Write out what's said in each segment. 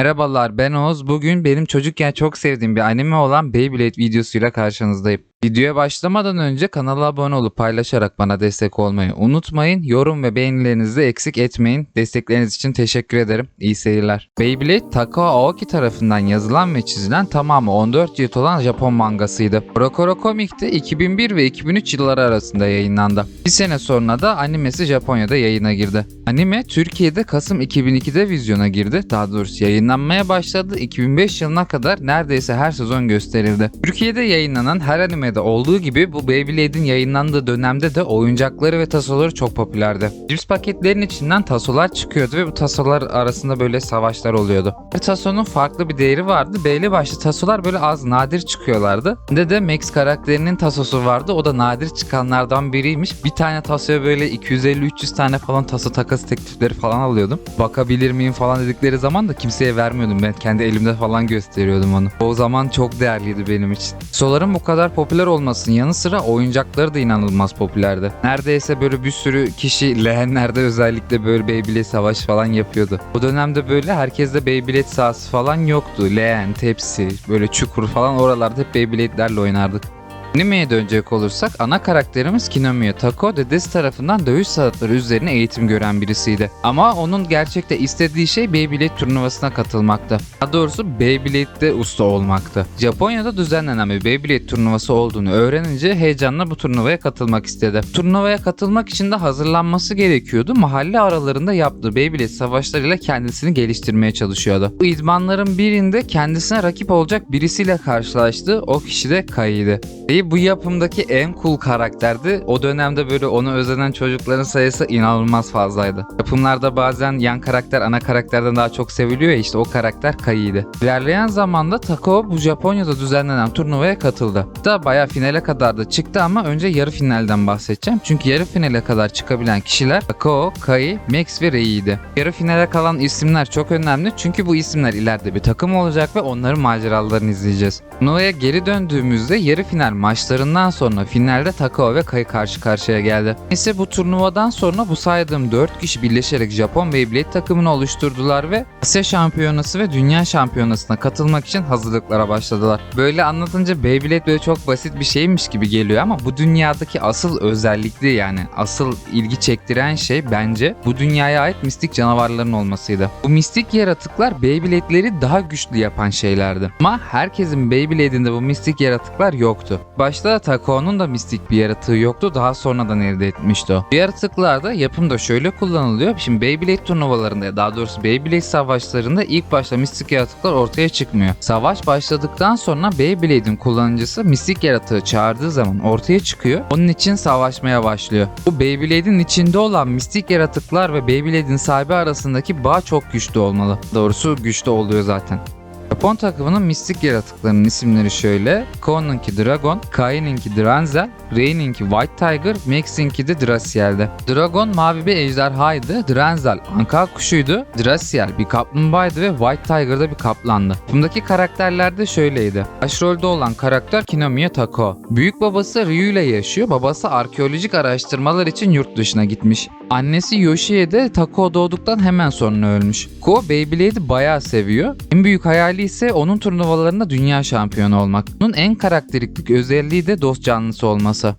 Merhabalar ben Oğuz. Bugün benim çocukken çok sevdiğim bir anime olan Beyblade videosuyla karşınızdayım. Videoya başlamadan önce kanala abone olup paylaşarak bana destek olmayı unutmayın. Yorum ve beğenilerinizi eksik etmeyin. Destekleriniz için teşekkür ederim. İyi seyirler. Beyblade Takao Aoki tarafından yazılan ve çizilen tamamı 14 cilt olan Japon mangasıydı. Rokoro Comic'te 2001 ve 2003 yılları arasında yayınlandı. Bir sene sonra da animesi Japonya'da yayına girdi. Anime Türkiye'de Kasım 2002'de vizyona girdi. Daha doğrusu yayınlanmaya başladı. 2005 yılına kadar neredeyse her sezon gösterildi. Türkiye'de yayınlanan her animede olduğu gibi bu Beyblade'in yayınlandığı dönemde de oyuncakları ve tasoları çok popülerdi. Cips paketlerin içinden tasolar çıkıyordu ve bu tasolar arasında böyle savaşlar oluyordu. Her tasonun farklı bir değeri vardı. Belli başlı tasolar böyle az nadir çıkıyorlardı. Bir de Max karakterinin tasosu vardı. O da nadir çıkanlardan biriymiş. Bir tane tasoya böyle 250-300 tane falan taso takası teklifleri falan alıyordum. Bakabilir miyim falan dedikleri zaman da kimseye vermiyordum. Ben kendi elimde falan gösteriyordum onu. O zaman çok değerliydi benim için. Soların bu kadar popüler olmasının yanı sıra oyuncakları da inanılmaz popülerdi. Neredeyse böyle bir sürü kişi lehenlerde özellikle böyle Beyblade savaş falan yapıyordu. O dönemde böyle herkeste Beyblade sahası falan yoktu. Leğen, tepsi, böyle çukur falan oralarda hep Beyblade'lerle oynardık. Anime'ye dönecek olursak ana karakterimiz Kinomiya Tako dedesi tarafından dövüş sanatları üzerine eğitim gören birisiydi. Ama onun gerçekte istediği şey Beyblade turnuvasına katılmaktı. Daha doğrusu Beyblade'de usta olmaktı. Japonya'da düzenlenen bir Beyblade turnuvası olduğunu öğrenince heyecanla bu turnuvaya katılmak istedi. Turnuvaya katılmak için de hazırlanması gerekiyordu. Mahalle aralarında yaptığı Beyblade savaşlarıyla kendisini geliştirmeye çalışıyordu. Bu idmanların birinde kendisine rakip olacak birisiyle karşılaştı. O kişi de Kai'ydi. Kai bu yapımdaki en cool karakterdi. O dönemde böyle onu özenen çocukların sayısı inanılmaz fazlaydı. Yapımlarda bazen yan karakter ana karakterden daha çok seviliyor ya işte o karakter Kai'ydi. İlerleyen zamanda Takao bu Japonya'da düzenlenen turnuvaya katıldı. Da bayağı finale kadar da çıktı ama önce yarı finalden bahsedeceğim. Çünkü yarı finale kadar çıkabilen kişiler Takao, Kai, Max ve Rei'ydi. Yarı finale kalan isimler çok önemli çünkü bu isimler ileride bir takım olacak ve onların maceralarını izleyeceğiz. Turnuvaya geri döndüğümüzde yarı final maçlarından sonra finalde Takao ve Kai karşı karşıya geldi. Ise bu turnuvadan sonra bu saydığım 4 kişi birleşerek Japon Beyblade takımını oluşturdular ve Asya Şampiyonası ve Dünya Şampiyonası'na katılmak için hazırlıklara başladılar. Böyle anlatınca Beyblade böyle çok basit bir şeymiş gibi geliyor ama bu dünyadaki asıl özellikli yani asıl ilgi çektiren şey bence bu dünyaya ait mistik canavarların olmasıydı. Bu mistik yaratıklar Beyblade'leri daha güçlü yapan şeylerdi. Ama herkesin Beyblade'inde bu mistik yaratıklar yoktu. Başta Tako'nun da mistik bir yaratığı yoktu. Daha sonradan elde etmişti o. Bu yaratıklar da yapımda şöyle kullanılıyor. Şimdi Beyblade turnuvalarında daha doğrusu Beyblade savaşlarında ilk başta mistik yaratıklar ortaya çıkmıyor. Savaş başladıktan sonra Beyblade'in kullanıcısı mistik yaratığı çağırdığı zaman ortaya çıkıyor. Onun için savaşmaya başlıyor. Bu Beyblade'in içinde olan mistik yaratıklar ve Beyblade'in sahibi arasındaki bağ çok güçlü olmalı. Doğrusu güçlü oluyor zaten. Japon takımının mistik yaratıklarının isimleri şöyle. Ko'nunki Dragon, Kai'ninki Dranzel, Rei'ninki White Tiger, Max'inki de Draciel'de. Dragon mavi bir ejderhaydı, Dranzel anka kuşuydu, Draciel bir kaplumbağaydı ve White Tiger da bir kaplandı. Bundaki karakterler de şöyleydi. Başrolde olan karakter Kinomiya Tako. Büyük babası Ryu ile yaşıyor, babası arkeolojik araştırmalar için yurt dışına gitmiş. Annesi Yoshi'ye de Tako doğduktan hemen sonra ölmüş. Ko Beyblade'i bayağı seviyor. En büyük hayali ise onun turnuvalarında dünya şampiyonu olmak. Onun en karakteristik özelliği de dost canlısı olması.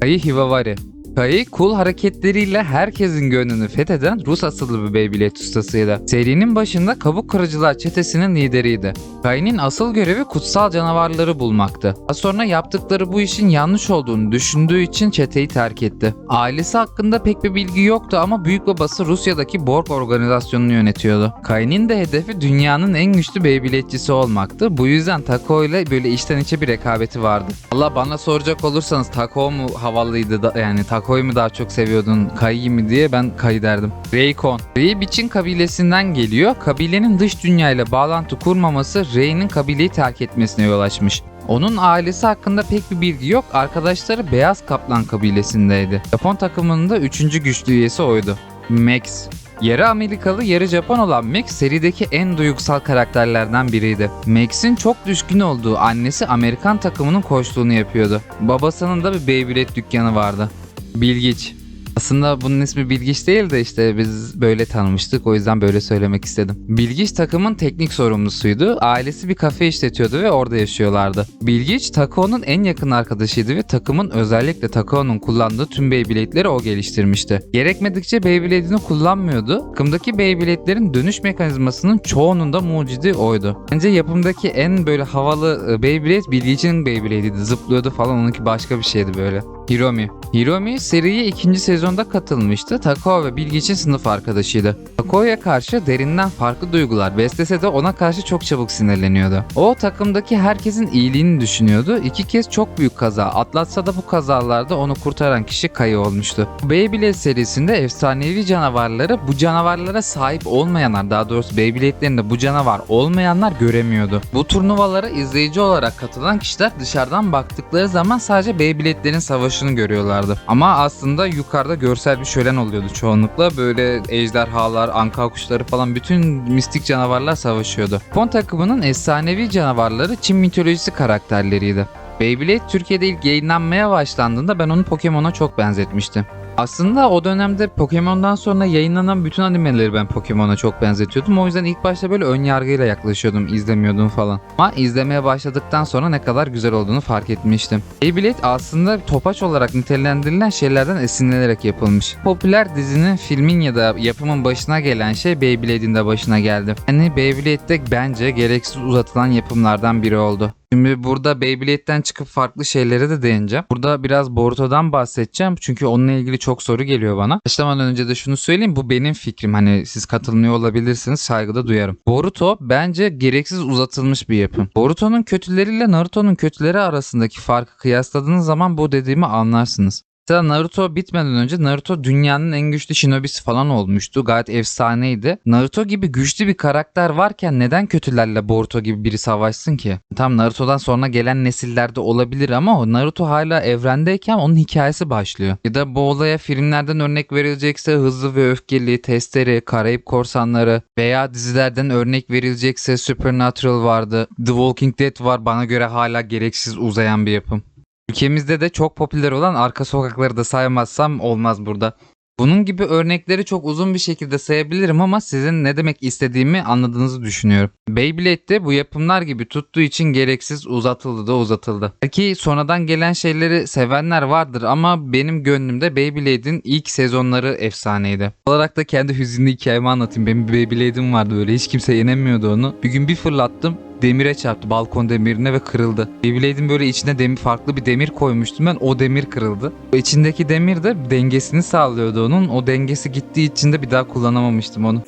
Kai Hiwavari Kai cool hareketleriyle herkesin gönlünü fetheden Rus asıllı bir Beyblade ustasıydı. Serinin başında kabuk kırıcılar çetesinin lideriydi. Kai'nin asıl görevi kutsal canavarları bulmaktı. Daha sonra yaptıkları bu işin yanlış olduğunu düşündüğü için çeteyi terk etti. Ailesi hakkında pek bir bilgi yoktu ama büyük babası Rusya'daki Borg organizasyonunu yönetiyordu. Kai'nin de hedefi dünyanın en güçlü Beyblade'cisi olmaktı. Bu yüzden Tako ile böyle içten içe bir rekabeti vardı. Allah bana soracak olursanız Tako mu havalıydı da, yani Tako'yu mu daha çok seviyordun Kai'yi mi diye ben Kai derdim. Reikon. Rei Biçin kabilesinden geliyor. Kabilenin dış dünyayla bağlantı kurmaması Rei'nin kabileyi terk etmesine yol açmış. Onun ailesi hakkında pek bir bilgi yok. Arkadaşları Beyaz Kaplan kabilesindeydi. Japon takımının da 3. güçlü üyesi oydu. Max. Yarı Amerikalı, yarı Japon olan Max serideki en duygusal karakterlerden biriydi. Max'in çok düşkün olduğu annesi Amerikan takımının koçluğunu yapıyordu. Babasının da bir Beyblade dükkanı vardı. Bilgiç. Aslında bunun ismi Bilgiç değil de işte biz böyle tanımıştık o yüzden böyle söylemek istedim. Bilgiç takımın teknik sorumlusuydu. Ailesi bir kafe işletiyordu ve orada yaşıyorlardı. Bilgiç Tako'nun en yakın arkadaşıydı ve takımın özellikle Tako'nun kullandığı tüm Beyblade'leri o geliştirmişti. Gerekmedikçe Beyblade'ini kullanmıyordu. Takımdaki Beyblade'lerin dönüş mekanizmasının çoğunun da mucidi oydu. Bence yapımdaki en böyle havalı e, Beyblade Bilgiç'in Beyblade'iydi. Zıplıyordu falan onunki başka bir şeydi böyle. Hiromi. Hiromi seriye ikinci sezonda katılmıştı. Takao ve Bilgiç'in sınıf arkadaşıydı. Tako'ya karşı derinden farklı duygular beslese de ona karşı çok çabuk sinirleniyordu. O takımdaki herkesin iyiliğini düşünüyordu. İki kez çok büyük kaza atlatsa da bu kazalarda onu kurtaran kişi Kayı olmuştu. Beyblade serisinde efsanevi canavarları bu canavarlara sahip olmayanlar daha doğrusu Beyblade'lerinde bu canavar olmayanlar göremiyordu. Bu turnuvalara izleyici olarak katılan kişiler dışarıdan baktıkları zaman sadece Beyblade'lerin savaşını görüyorlardı. Ama aslında yukarıda görsel bir şölen oluyordu çoğunlukla. Böyle ejderhalar, anka kuşları falan bütün mistik canavarlar savaşıyordu. Pon takımının efsanevi canavarları Çin mitolojisi karakterleriydi. Beyblade Türkiye'de ilk yayınlanmaya başlandığında ben onu Pokemon'a çok benzetmiştim. Aslında o dönemde Pokemon'dan sonra yayınlanan bütün animeleri ben Pokemon'a çok benzetiyordum. O yüzden ilk başta böyle ön yargıyla yaklaşıyordum, izlemiyordum falan. Ama izlemeye başladıktan sonra ne kadar güzel olduğunu fark etmiştim. Beyblade aslında topaç olarak nitelendirilen şeylerden esinlenerek yapılmış. Popüler dizinin, filmin ya da yapımın başına gelen şey Beyblade'in de başına geldi. Yani Beyblade'de bence gereksiz uzatılan yapımlardan biri oldu. Şimdi burada Beyblade'den çıkıp farklı şeylere de değineceğim. Burada biraz Boruto'dan bahsedeceğim. Çünkü onunla ilgili çok soru geliyor bana. Başlamadan önce de şunu söyleyeyim. Bu benim fikrim. Hani siz katılmıyor olabilirsiniz. Saygıda duyarım. Boruto bence gereksiz uzatılmış bir yapım. Boruto'nun kötüleriyle Naruto'nun kötüleri arasındaki farkı kıyasladığınız zaman bu dediğimi anlarsınız. Mesela Naruto bitmeden önce Naruto dünyanın en güçlü shinobisi falan olmuştu. Gayet efsaneydi. Naruto gibi güçlü bir karakter varken neden kötülerle Boruto gibi biri savaşsın ki? Tam Naruto'dan sonra gelen nesillerde olabilir ama o Naruto hala evrendeyken onun hikayesi başlıyor. Ya da bu olaya filmlerden örnek verilecekse Hızlı ve Öfkeli, Testere, Karayip Korsanları veya dizilerden örnek verilecekse Supernatural vardı. The Walking Dead var bana göre hala gereksiz uzayan bir yapım. Ülkemizde de çok popüler olan arka sokakları da saymazsam olmaz burada. Bunun gibi örnekleri çok uzun bir şekilde sayabilirim ama sizin ne demek istediğimi anladığınızı düşünüyorum. Beyblade'de bu yapımlar gibi tuttuğu için gereksiz uzatıldı da uzatıldı. Belki sonradan gelen şeyleri sevenler vardır ama benim gönlümde Beyblade'in ilk sezonları efsaneydi. Olarak da kendi hüzünlü hikayemi anlatayım. Benim bir Beyblade'im vardı böyle hiç kimse yenemiyordu onu. Bir gün bir fırlattım demire çarptı balkon demirine ve kırıldı. Beyblade'in böyle içine demir farklı bir demir koymuştum ben o demir kırıldı. O içindeki demir de dengesini sağlıyordu onun. O dengesi gittiği için de bir daha kullanamamıştım onu.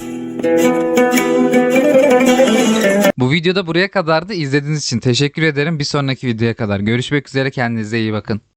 Bu videoda buraya kadardı. İzlediğiniz için teşekkür ederim. Bir sonraki videoya kadar görüşmek üzere kendinize iyi bakın.